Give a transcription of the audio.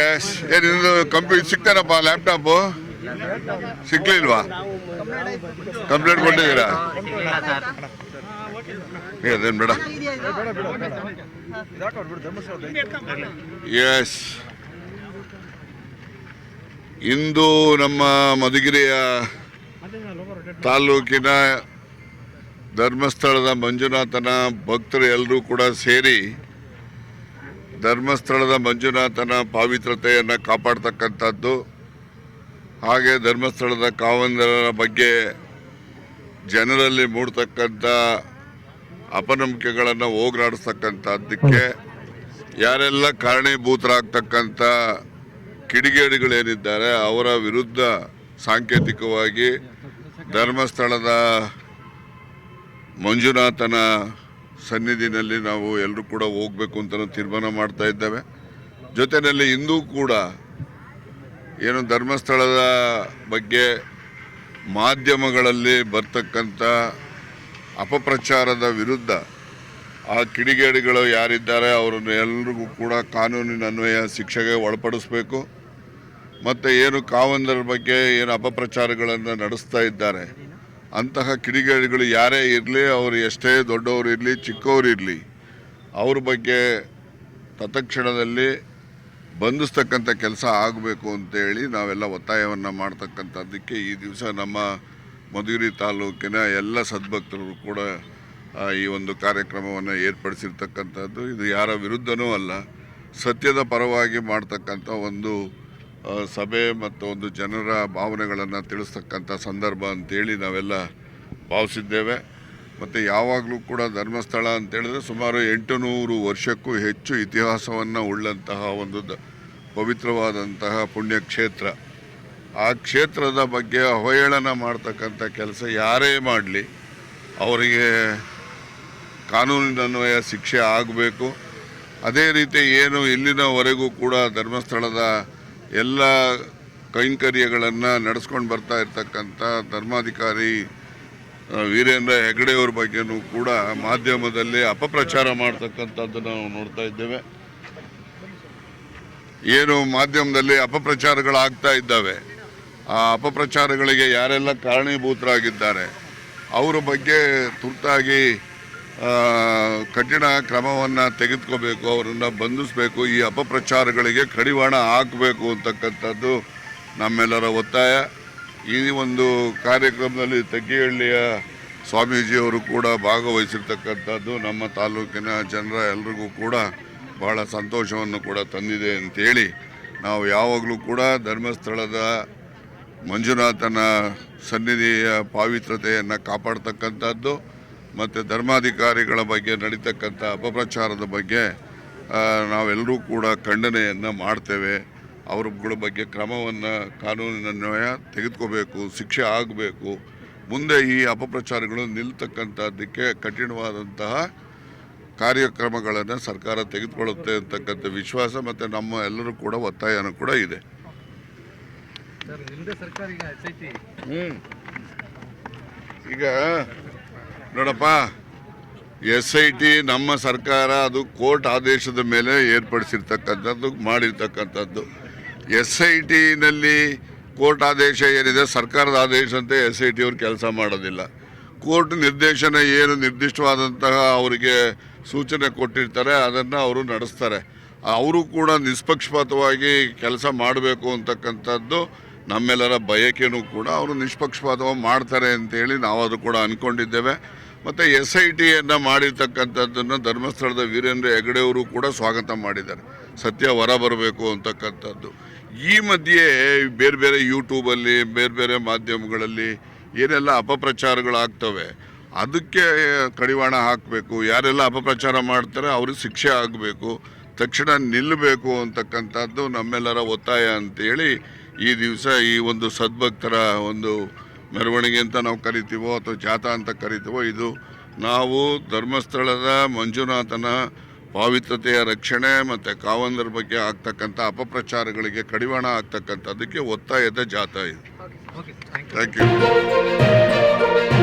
S ಏನಿದು computer ಸಿಗ್ತಾರಪ್ಪ laptop ಸಿಗ್ಲಿಲ್ವಾ? ಕಂಪ್ಲೇಂಟ್ ಕೊಟ್ಟಿದ್ದೀರಾ? ಅದೇನ್ ಬೇಡ. ಎಸ್ ಇಂದು ನಮ್ಮ ಮಧುಗಿರಿಯ ತಾಲೂಕಿನ ಧರ್ಮಸ್ಥಳದ ಮಂಜುನಾಥನ ಭಕ್ತರು ಎಲ್ಲರೂ ಕೂಡ ಸೇರಿ ಧರ್ಮಸ್ಥಳದ ಮಂಜುನಾಥನ ಪಾವಿತ್ರತೆಯನ್ನು ಕಾಪಾಡ್ತಕ್ಕಂಥದ್ದು, ಹಾಗೆ ಧರ್ಮಸ್ಥಳದ ಕಾವಂದರ ಬಗ್ಗೆ ಜನರಲ್ಲಿ ಮೂಡ್ತಕ್ಕಂಥ ಅಪನಂಬಿಕೆಗಳನ್ನು ಹೋಗಲಾಡಿಸ್ತಕ್ಕಂಥದ್ದಕ್ಕೆ ಯಾರೆಲ್ಲ ಕಾರಣೀಭೂತರಾಗ್ತಕ್ಕಂಥ ಕಿಡಿಗೇಡಿಗಳೇನಿದ್ದಾರೆ, ಅವರ ವಿರುದ್ಧ ಸಾಂಕೇತಿಕವಾಗಿ ಧರ್ಮಸ್ಥಳದ ಮಂಜುನಾಥನ ಸನ್ನಿಧಿನಲ್ಲಿ ನಾವು ಎಲ್ಲರೂ ಕೂಡ ಹೋಗಬೇಕು ಅಂತ ತೀರ್ಮಾನ ಮಾಡ್ತಾ ಇದ್ದೇವೆ. ಜೊತೆಯಲ್ಲಿ ಇಂದೂ ಕೂಡ ಏನು ಧರ್ಮಸ್ಥಳದ ಬಗ್ಗೆ ಮಾಧ್ಯಮಗಳಲ್ಲಿ ಬರ್ತಕ್ಕಂಥ ಅಪಪ್ರಚಾರದ ವಿರುದ್ಧ ಆ ಕಿಡಿಗೇಡಿಗಳು ಯಾರಿದ್ದಾರೆ ಅವರನ್ನು ಎಲ್ರಿಗೂ ಕೂಡ ಕಾನೂನಿನ ಅನ್ವಯ ಶಿಕ್ಷೆಗೆ ಒಳಪಡಿಸಬೇಕು. ಮತ್ತು ಏನು ಕಾವಂದರ ಬಗ್ಗೆ ಏನು ಅಪಪ್ರಚಾರಗಳನ್ನು ನಡೆಸ್ತಾ ಇದ್ದಾರೆ. ಅಂತಹ ಕಿಡಿಗೇಡಿಗಳು ಯಾರೇ ಇರಲಿ, ಅವರು ಎಷ್ಟೇ ದೊಡ್ಡವರು ಇರಲಿ, ಚಿಕ್ಕವರು ಇರಲಿ, ಅವ್ರ ಬಗ್ಗೆ ತತ್ಕ್ಷಣದಲ್ಲಿ ಬಂಧಿಸ್ತಕ್ಕಂಥ ಕೆಲಸ ಆಗಬೇಕು ಅಂತೇಳಿ ನಾವೆಲ್ಲ ಒತ್ತಾಯವನ್ನು ಮಾಡ್ತಕ್ಕಂಥದ್ದಕ್ಕೆ ಈ ದಿವಸ ನಮ್ಮ ಮಧುಗಿರಿ ತಾಲೂಕಿನ ಎಲ್ಲ ಸದ್ಭಕ್ತರು ಕೂಡ ಈ ಒಂದು ಕಾರ್ಯಕ್ರಮವನ್ನು ಏರ್ಪಡಿಸಿರ್ತಕ್ಕಂಥದ್ದು. ಇದು ಯಾರ ವಿರುದ್ಧನೂ ಅಲ್ಲ, ಸತ್ಯದ ಪರವಾಗಿ ಮಾಡ್ತಕ್ಕಂಥ ಒಂದು ಸಭೆ ಮತ್ತು ಒಂದು ಜನರ ಭಾವನೆಗಳನ್ನು ತಿಳಿಸ್ತಕ್ಕಂಥ ಸಂದರ್ಭ ಅಂತೇಳಿ ನಾವೆಲ್ಲ ಭಾವಿಸಿದ್ದೇವೆ. ಮತ್ತು ಯಾವಾಗಲೂ ಕೂಡ ಧರ್ಮಸ್ಥಳ ಅಂತೇಳಿದ್ರೆ ಸುಮಾರು ಎಂಟು ನೂರು ವರ್ಷಕ್ಕೂ ಹೆಚ್ಚು ಇತಿಹಾಸವನ್ನು ಉಳ್ಳಂತಹ ಒಂದು ದ, ಪವಿತ್ರವಾದಂತಹ ಪುಣ್ಯಕ್ಷೇತ್ರ. ಆ ಕ್ಷೇತ್ರದ ಬಗ್ಗೆ ಅವಹೇಳನ ಮಾಡ್ತಕ್ಕಂಥ ಕೆಲಸ ಯಾರೇ ಮಾಡಲಿ, ಅವರಿಗೆ ಕಾನೂನಿನನ್ವಯ ಶಿಕ್ಷೆ ಆಗಬೇಕು. ಅದೇ ರೀತಿ ಏನು ಇಲ್ಲಿನವರೆಗೂ ಕೂಡ ಧರ್ಮಸ್ಥಳದ ಎಲ್ಲ ಕೈಂಕರ್ಯಗಳನ್ನು ನಡೆಸ್ಕೊಂಡು ಬರ್ತಾ ಇರ್ತಕ್ಕಂಥ ಧರ್ಮಾಧಿಕಾರಿ ವೀರೇಂದ್ರ ಹೆಗಡೆಯವ್ರ ಬಗ್ಗೆನೂ ಕೂಡ ಮಾಧ್ಯಮದಲ್ಲಿ ಅಪಪ್ರಚಾರ ಮಾಡ್ತಕ್ಕಂಥದ್ದು ನಾವು ನೋಡ್ತಾ ಇದ್ದೇವೆ. ಏನು ಮಾಧ್ಯಮದಲ್ಲಿ ಅಪಪ್ರಚಾರಗಳಾಗ್ತಾ ಇದ್ದಾವೆ. ಆ ಅಪಪ್ರಚಾರಗಳಿಗೆ ಯಾರೆಲ್ಲ ಕಾರಣೀಭೂತರಾಗಿದ್ದಾರೆ, ಅವರ ಬಗ್ಗೆ ತುರ್ತಾಗಿ ಕಠಿಣ ಕ್ರಮವನ್ನು ತೆಗೆದುಕೋಬೇಕು, ಅವರನ್ನು ಬಂಧಿಸಬೇಕು, ಈ ಅಪಪ್ರಚಾರಗಳಿಗೆ ಕಡಿವಾಣ ಹಾಕಬೇಕು ಅಂತಕ್ಕಂಥದ್ದು ನಮ್ಮೆಲ್ಲರ ಒತ್ತಾಯ. ಈ ಒಂದು ಕಾರ್ಯಕ್ರಮದಲ್ಲಿ ತಗ್ಗಿಹಳ್ಳಿಯ ಸ್ವಾಮೀಜಿಯವರು ಕೂಡ ಭಾಗವಹಿಸಿರ್ತಕ್ಕಂಥದ್ದು ನಮ್ಮ ತಾಲೂಕಿನ ಜನರ ಎಲ್ರಿಗೂ ಕೂಡ ಬಹಳ ಸಂತೋಷವನ್ನು ಕೂಡ ತಂದಿದೆ ಅಂತೇಳಿ ನಾವು ಯಾವಾಗಲೂ ಕೂಡ ಧರ್ಮಸ್ಥಳದ ಮಂಜುನಾಥನ ಸನ್ನಿಧಿಯ ಪಾವಿತ್ರತೆಯನ್ನು ಕಾಪಾಡ್ತಕ್ಕಂಥದ್ದು. ಮತ್ತು ಧರ್ಮಾಧಿಕಾರಿಗಳ ಬಗ್ಗೆ ನಡೀತಕ್ಕಂಥ ಅಪಪ್ರಚಾರದ ಬಗ್ಗೆ ನಾವೆಲ್ಲರೂ ಕೂಡ ಖಂಡನೆಯನ್ನು ಮಾಡ್ತೇವೆ. ಅವ್ರಗಳ ಬಗ್ಗೆ ಕ್ರಮವನ್ನು ಕಾನೂನಿನನ್ವಯ ತೆಗೆದುಕೋಬೇಕು ಶಿಕ್ಷೆ ಆಗಬೇಕು. ಮುಂದೆ ಈ ಅಪಪ್ರಚಾರಗಳು ನಿಲ್ತಕ್ಕಂಥದ್ದಕ್ಕೆ ಕಠಿಣವಾದಂತಹ ಕಾರ್ಯಕ್ರಮಗಳನ್ನು ಸರ್ಕಾರ ತೆಗೆದುಕೊಳ್ಳುತ್ತೆ ಅಂತಕ್ಕಂಥ ವಿಶ್ವಾಸ ಮತ್ತು ನಮ್ಮ ಎಲ್ಲರೂ ಕೂಡ ಒತ್ತಾಯನೂ ಕೂಡ ಇದೆ. ಈಗ ನೋಡಪ್ಪ, ಎಸ್ ಐ ಟಿ ನಮ್ಮ ಸರ್ಕಾರ ಅದು ಕೋರ್ಟ್ ಆದೇಶದ ಮೇಲೆ ಏರ್ಪಡಿಸಿರ್ತಕ್ಕಂಥದ್ದು, ಮಾಡಿರ್ತಕ್ಕಂಥದ್ದು. ಎಸ್ ಐ ಟಿನಲ್ಲಿ ಕೋರ್ಟ್ ಆದೇಶ ಏನಿದೆ, ಸರ್ಕಾರದ ಆದೇಶ ಅಂತ ಎಸ್ ಐ ಟಿ ಅವ್ರು ಕೆಲಸ ಮಾಡೋದಿಲ್ಲ. ಕೋರ್ಟ್ ನಿರ್ದೇಶನ ಏನು ನಿರ್ದಿಷ್ಟವಾದಂತಹ ಅವರಿಗೆ ಸೂಚನೆ ಕೊಟ್ಟಿರ್ತಾರೆ, ಅದನ್ನು ಅವರು ನಡೆಸ್ತಾರೆ. ಅವರು ಕೂಡ ನಿಷ್ಪಕ್ಷಪಾತವಾಗಿ ಕೆಲಸ ಮಾಡಬೇಕು ಅಂತಕ್ಕಂಥದ್ದು ನಮ್ಮೆಲ್ಲರ ಬಯಕೆಯೂ ಕೂಡ ಅವರು ನಿಷ್ಪಕ್ಷಪಾತವಾಗಿ ಮಾಡ್ತಾರೆ ಅಂತೇಳಿ ನಾವು ಅದು ಕೂಡ ಅಂದ್ಕೊಂಡಿದ್ದೇವೆ ಮತ್ತು ಎಸ್ ಐ ಟಿಯನ್ನು ಮಾಡಿರ್ತಕ್ಕಂಥದ್ದನ್ನು ಧರ್ಮಸ್ಥಳದ ವೀರೇಂದ್ರ ಹೆಗಡೆಯವರು ಕೂಡ ಸ್ವಾಗತ ಮಾಡಿದ್ದಾರೆ. ಸತ್ಯ ಹೊರ ಬರಬೇಕು ಅಂತಕ್ಕಂಥದ್ದು. ಈ ಮಧ್ಯೆ ಬೇರೆ ಬೇರೆ ಯೂಟ್ಯೂಬಲ್ಲಿ ಬೇರೆ ಬೇರೆ ಮಾಧ್ಯಮಗಳಲ್ಲಿ ಏನೆಲ್ಲ ಅಪಪ್ರಚಾರಗಳಾಗ್ತವೆ, ಅದಕ್ಕೆ ಕಡಿವಾಣ ಹಾಕಬೇಕು, ಯಾರೆಲ್ಲ ಅಪಪ್ರಚಾರ ಮಾಡ್ತಾರೆ ಅವ್ರಿಗೆ ಶಿಕ್ಷೆ ಆಗಬೇಕು, ತಕ್ಷಣ ನಿಲ್ಲಬೇಕು ಅಂತಕ್ಕಂಥದ್ದು ನಮ್ಮೆಲ್ಲರ ಒತ್ತಾಯ ಅಂತೇಳಿ ಈ ದಿವಸ ಈ ಒಂದು ಸದ್ಭಕ್ತರ ಒಂದು ಮೆರವಣಿಗೆ ಅಂತ ನಾವು ಕರಿತೀವೋ ಅಥವಾ ಜಾಥಾ ಅಂತ ಕರಿತೀವೋ ಇದು ನಾವು ಧರ್ಮಸ್ಥಳದ ಮಂಜುನಾಥನ ಪಾವಿತ್ರತೆಯ ರಕ್ಷಣೆ ಮತ್ತು ಕಾವಂದರ ಬಗ್ಗೆ ಆಗ್ತಕ್ಕಂಥ ಅಪಪ್ರಚಾರಗಳಿಗೆ ಕಡಿವಾಣ ಆಗ್ತಕ್ಕಂಥದ್ದಕ್ಕೆ ಒತ್ತಾಯದ ಜಾಥಾ ಇದು. Thank you